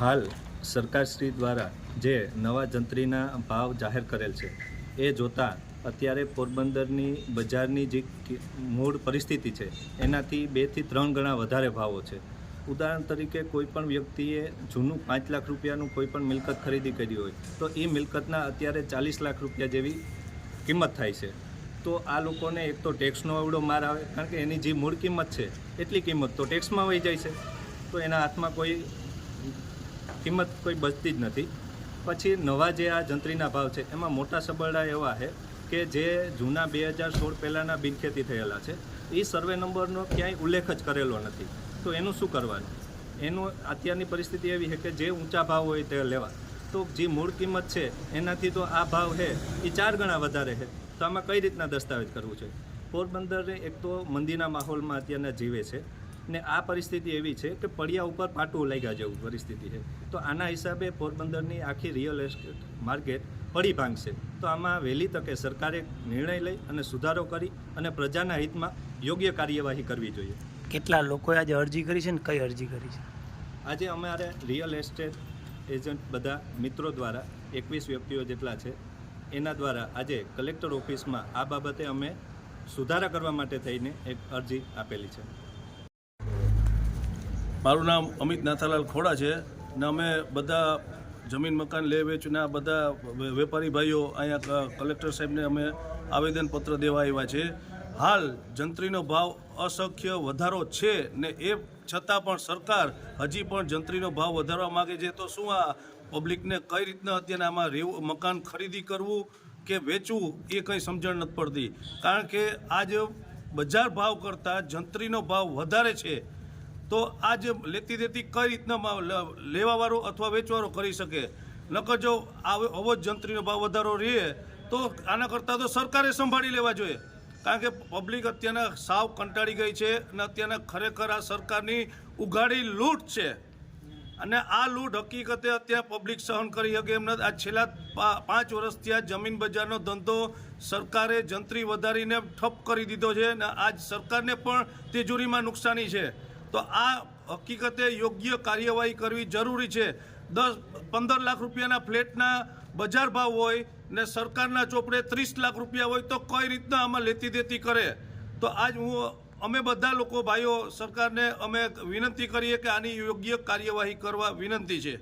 હાલ સરકારશ્રી દ્વારા જે નવા જંત્રીના ભાવ જાહેર કરેલ છે, એ જોતાં અત્યારે પોરબંદરની બજારની જે મૂળ પરિસ્થિતિ છે, એનાથી બેથી ત્રણ ગણા વધારે ભાવો છે. ઉદાહરણ તરીકે કોઈપણ વ્યક્તિએ જૂનું પાંચ લાખ રૂપિયાનું કોઈપણ મિલકત ખરીદી કરી હોય, તો એ મિલકતના અત્યારે ચાલીસ લાખ રૂપિયા જેવી કિંમત થાય છે. તો આ લોકોને એક તો ટેક્સનો એવડો માર આવે, કારણ કે એની જે મૂળ કિંમત છે, એટલી કિંમત તો ટેક્સમાં વહી જાય છે. તો એના હાથમાં કોઈ કિંમત કોઈ બચતી જ નથી. પછી નવા જે આ જંત્રીના ભાવ છે, એમાં મોટા સબરડા એવા છે કે જે જૂના બે હજાર સોળ પહેલાંના બિનખેતી થયેલા છે. એ સર્વે નંબરનો ક્યાંય ઉલ્લેખ જ કરેલો નથી. તો એનું શું કરવાનું? એનું અત્યારની પરિસ્થિતિ એવી છે કે જે ઊંચા ભાવ હોય તે લેવા. તો જે મૂળ કિંમત છે, એનાથી તો આ ભાવ છે, એ ચાર ગણા વધારે છે. તો આમાં કઈ રીતના દસ્તાવેજ કરવું છે પોરબંદરે એક તો મંદીના માહોલમાં અત્યારના જીવે છે. ને આ પરિસ્થિતિ એવી છે કે પડિયા ઉપર પાટું લાગ્યા જેવું પરિસ્થિતિ છે. તો આના હિસાબે પોરબંદરની આખી રિયલ એસ્ટેટ માર્કેટ પડી ભાંગશે. તો આમાં વહેલી તકે સરકારે નિર્ણય લઈ અને સુધારો કરી અને પ્રજાના હિતમાં યોગ્ય કાર્યવાહી કરવી જોઈએ. કેટલા લોકોએ આજે અરજી કરી છે ને કઈ અરજી કરી છે? આજે અમારે રિયલ એસ્ટેટ એજન્ટ બધા મિત્રો દ્વારા એકવીસ વ્યક્તિઓ જેટલા છે એના દ્વારા આજે કલેક્ટર ઓફિસમાં આ બાબતે અમે સુધારા કરવા માટે થઈને એક અરજી આપેલી છે. મારું નામ અમિત નાથાલાલ ખોડા છે ને અમે બધા જમીન મકાન લે વેચના બધા વેપારી ભાઈઓ અહીંયા કલેક્ટર સાહેબને અમે આવેદનપત્ર દેવા આવ્યા છે. હાલ જંત્રીનો ભાવ અસંખ્ય વધારો છે ને એ છતાં પણ સરકાર હજી પણ જંત્રીનો ભાવ વધારવા માગે છે. તો શું આ પબ્લિકને કઈ રીતના અત્યારે આમાં રહેવું મકાન ખરીદી કરવું કે વેચવું એ કંઈ સમજણ નથી પડતી. કારણ કે આજે બજાર ભાવ કરતાં જંત્રીનો ભાવ વધારે છે તો આ જે લેતી દેતી કઈ રીતના લેવાવાળો અથવા વેચવાળો કરી શકે? નકર જો આવો જંત્રીનો ભાવ વધારો રહે, તો આના કરતાં તો સરકારે સંભાળી લેવા જોઈએ. કારણ કે પબ્લિક અત્યારના સાવ કંટાળી ગઈ છે અને અત્યારના ખરેખર આ સરકારની ઉઘાડી લૂંટ છે. અને આ લૂંટ હકીકતે અત્યારે પબ્લિક સહન કરી શકે એમ નથી. આ છેલ્લા પાંચ વર્ષથી આ જમીન બજારનો ધંધો સરકારે જંત્રી વધારીને ઠપ કરી દીધો છે અને આજ સરકારને પણ તિજોરીમાં નુકસાની છે. તો આ હકીકતે યોગ્ય કાર્યવાહી કરવી જરૂરી છે. દસ, પંદર લાખ રૂપિયાના ફ્લેટના બજાર ભાવ હોય ને સરકારના ચોપડે ત્રીસ લાખ રૂપિયા હોય તો કઈ રીતના આમાં લેતી દેતી કરે? તો આજ હું, અમે બધા લોકો ભાઈઓ સરકારને અમે વિનંતી કરીએ કે આની યોગ્ય કાર્યવાહી કરવા વિનંતી છે.